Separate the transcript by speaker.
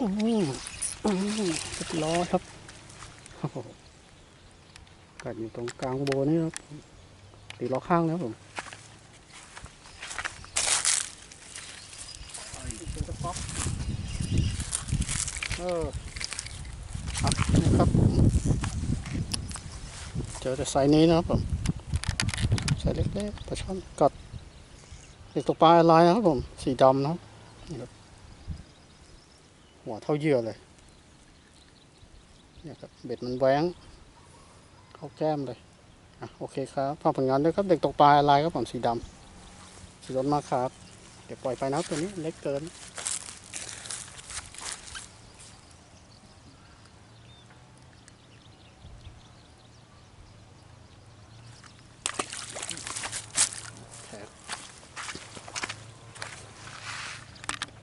Speaker 1: อืมอืมเรียบร้อยครับกัดอยู่ตรงกลางโบนี่ครับตีล้อข้างนะครับผมเออครับนะครับเจอแต่ไซส์นี้นะครับผมไซส์เล็กๆปลาช่อนกัดเด็กตกปลาลายนะครับผมสีดำนะครับ หัวเท่าเยื่อเลยเนี่ยครับเบ็ดมันแหวงเข้าแก้มเลยอะโอเคครับฝากผลงานด้วยครับเด็กตกปลาลายครับผมสีดำสีรถมากครับ เดี๋ยวปล่อยไปนะตัวนี้เล็กเกิน